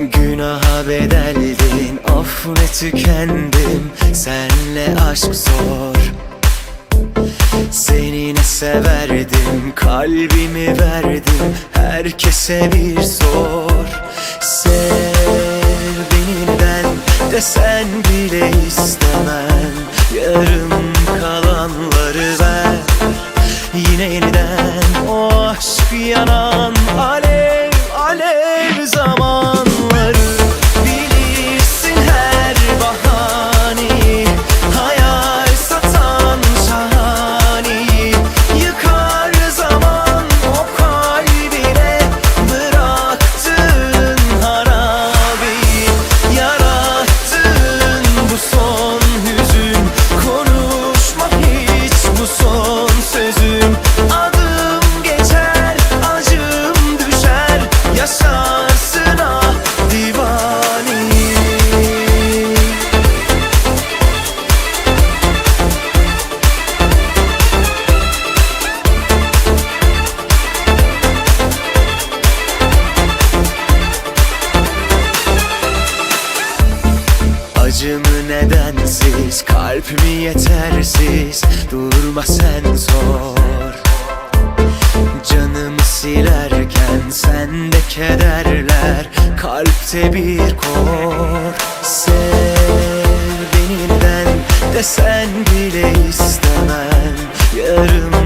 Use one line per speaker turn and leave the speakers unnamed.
Günaha bedeldin Of ne tükendim. Senle aşk zor. Seni ne severdim Kalbimi verdim. Herkese bir sor. Sev benimden Desen bile istemem. Yarım kalanları ver. Yine yeniden o aşk yanan Alev alev zamanları Acımı nedensiz, kalp mi yetersiz. Durma sen zor. Canımı silerken sende kederler. Kalpte bir kor. Sev benimden desen bile istemem. Yarım